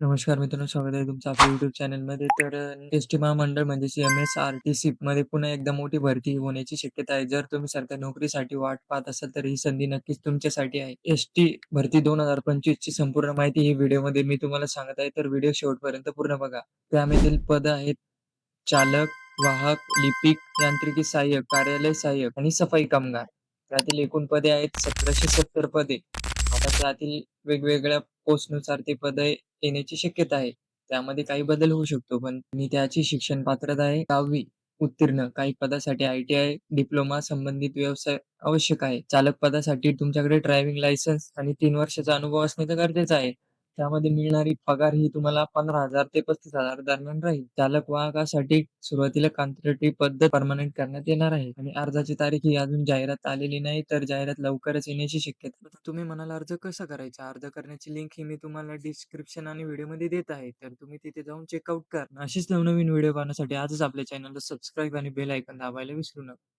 नमस्कार मित्रांनो, स्वागत आहे तुमचं आपल्या YouTube चॅनलमध्ये. तर अ, एस-टी महामंडळ म्हणजेच M S R T C मध्ये पुन्हा एकदा मोठी भरती होण्याची शक्यता आहे. जर तुम्ही सरकारी नोकरीसाठी वाट पाहत असाल, तर ही संधी नक्कीच तुमच्यासाठी आहे. एस-टी भरती 2025 ची संपूर्ण माहिती ही व्हिडिओमध्ये मी तुम्हाला सांगत आहे, तर व्हिडिओ शेवटपर्यंत पूर्ण बघा. त्यामधील पदं आहेत चालक, वाहक, लिपिक, यांत्रिकी सहाय्यक, कार्यालय सहाय्यक आणि सफाई कामगार. त्यातील एकूण पदे आहेत 1770 पदे. आता त्यातील वेगवेगळ्या पोस्टनुसार ते पदे येण्याची शक्यता आहे. त्यामध्ये काही बदल होऊ शकतो, पण मी त्याची शिक्षण पात्रता आहे 10वी उत्तीर्ण. काही पदासाठी आय-टी-आय, डिप्लोमा संबंधित व्यवसाय आवश्यक आहे. चालक पदासाठी तुमच्याकडे ड्रायव्हिंग लायसन्स आणि 3 वर्षाचा अनुभव असणे तर गरजेचं आहे. त्यामध्ये मिळणारी पगार ही तुम्हाला 15,000 ते 35,000 दरम्यान राहील. चालक वाहकासाठी सुरुवातीला कंत्राटी पद्धत परमनंट करण्यात येणार आहे आणि अर्जाची तारीख ही अजून जाहिरात आलेली नाही, तर जाहिरात लवकरच येण्याची शक्यता तुम्ही म्हणाल अर्ज कसा करायचा? अर्ज करण्याची लिंक ही मी तुम्हाला डिस्क्रिप्शन आणि व्हिडिओमध्ये देत आहे. तर तुम्ही तिथे जाऊन चेकआउट करा. अशीच नवनवीन व्हिडिओ पाहण्यासाठी आजच आपल्या चॅनलला सबस्क्राईब आणि बेल आयकॉन दाबायला विसरू नका.